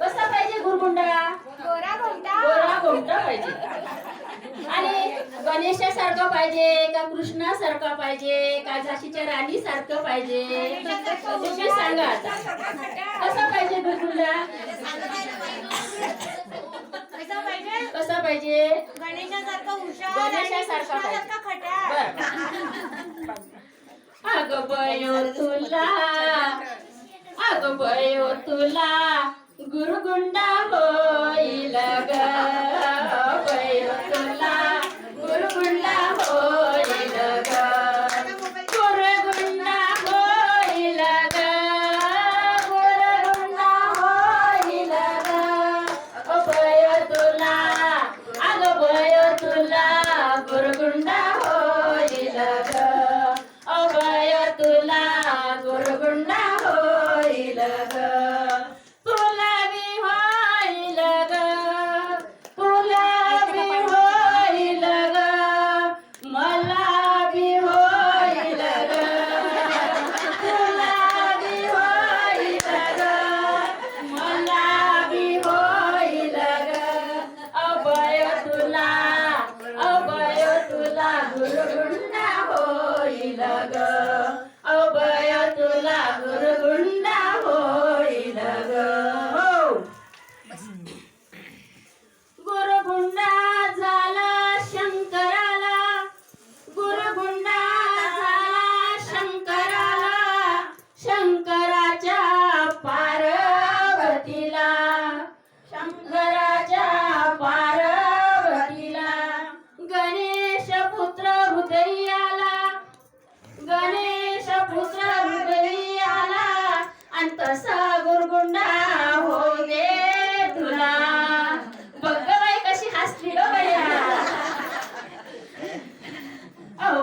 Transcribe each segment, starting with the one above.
कसा पाहिजे गुरगुंडळा गोरा घोमटा गोरा पाहिजे. आणि गणेशासारखा पाहिजे का पाहिजे का झाशीच्या राणी सारखं पाहिजे? तुम्ही सांगा आता? कसा पाहिजे गुरगुंडा कसा पाहिजे? पाहिजे? तुला भयो तुला गुरुगुंडा हो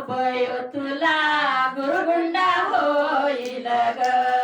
पयो तुला गुरुगुंडा होईल ग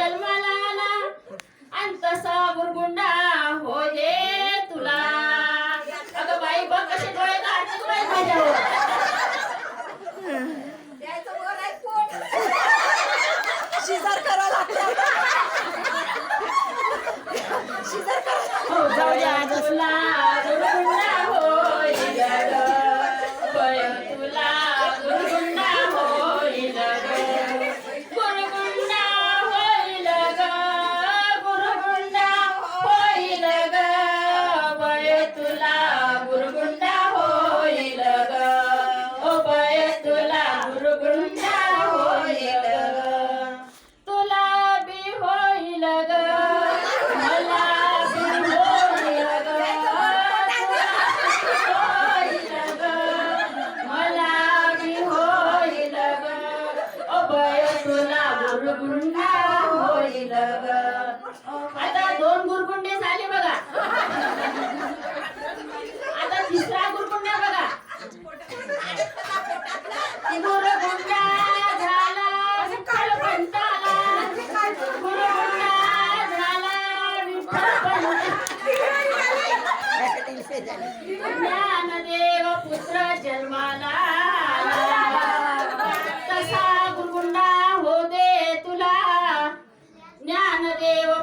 జన్మల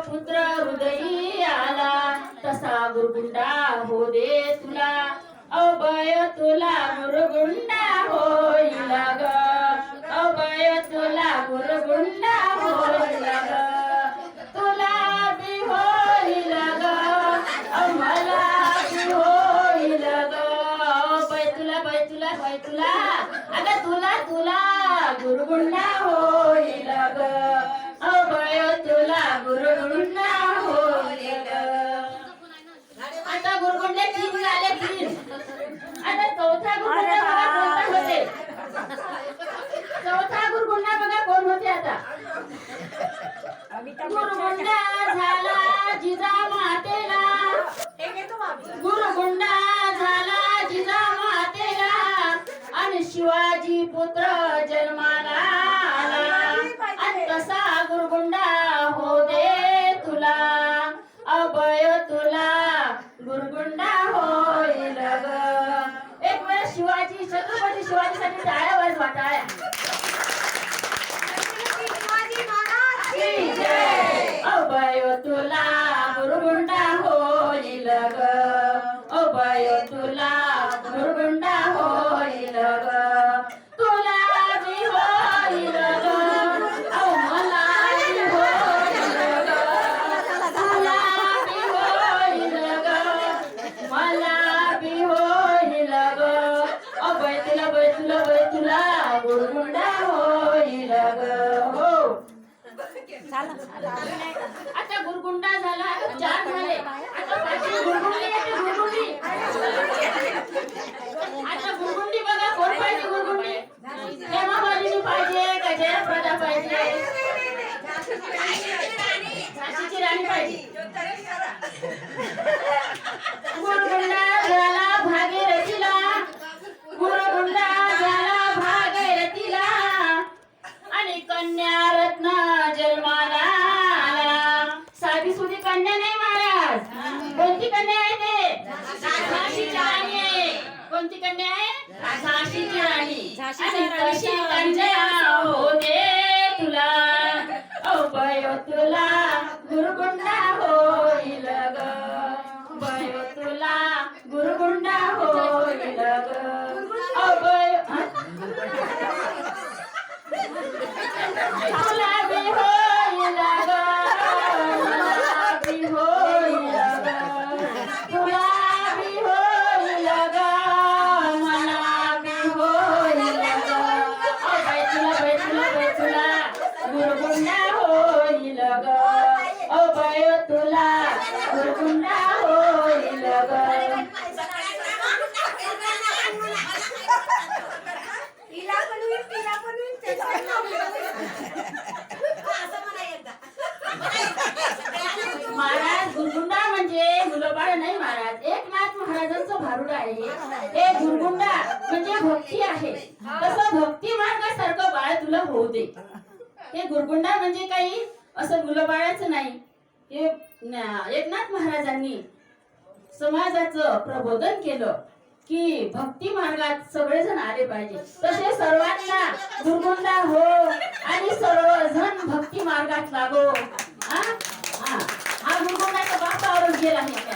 पुत्र हृदयी आला तसा गुरुगुंडा हो दे तुला. अभय तुला गुरुगुंडा होईल ग. अभय तुला गुरुगुंडा होईल ग. तुला बी होईल ग. मला बी होईल ग. बैतुला बैतुला बैतुला अगं तुला तुला गुरुगुंडा होईल ग. आता गुरगुंडा झाला. चार झाले. आता पाचवी गुरगुंडी येते गुरगुंडी. आता गुरगुंडी बघा कोण पाहिजे गुरगुंडी? हेमा मालिनी पाहिजे का जयप्रदा पाहिजे. झाशीची राणी पाहिजे. गुरगुंडा झाला भागीरथीला गुरगुंडा झाला भागीरथीला आणि कन्या रत्न जन्माला आला साधी सुधी कन्या नाही महाराज कोणती कन्या आहे ते झाशीची राणी आहे कोणती कन्या आहे? झाशीची राणी. तशी कन्या हो. दे तुला. अभय तुला गुरुगुंडा होईल ग. तुला गुरुगुंडा होईल ग. अभय हा? तुला बी होईल ग मला बी होईल ग तुला बी होईल ग मला बी होईल ग अभय तुला बाई तुला बाई तुला गुरगुंडा होईल ग अभय तुला गुरगुंडा होईल ग तिला पण होईल तिला पण होईल त्याचं नाव असं म्हणा एकदा महाराज गुरगुंडा म्हणजे मुलबाळ नाही महाराज एकनाथ महाराजांचं भारुड आहे हे गुरगुंडा म्हणजे भक्ती आहे. तसं भक्ती मार्गासारखं बाळ तुला होऊ दे. हे गुरगुंडा म्हणजे काही असं मुलबाळाचं नाही. हे न- एकनाथ महाराजांनी समाजाचं प्रबोधन केलं की भक्ती मार्गात सगळेजण आले पाहिजे. तसे सर्वांना गुरगुंडा हो आणि सर्वजण भक्ती मार्गात लागो. हा? हा. हा गुरगुंडाचा बापावरून गेला बय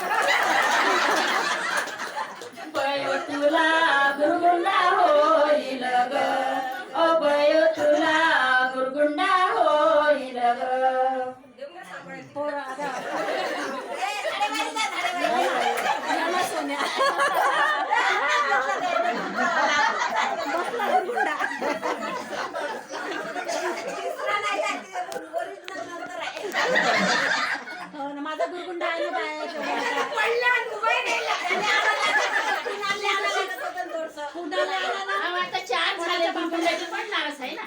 माझा गुरगुंडा आहे ना आला आला ना? चार झाले पण आहे ना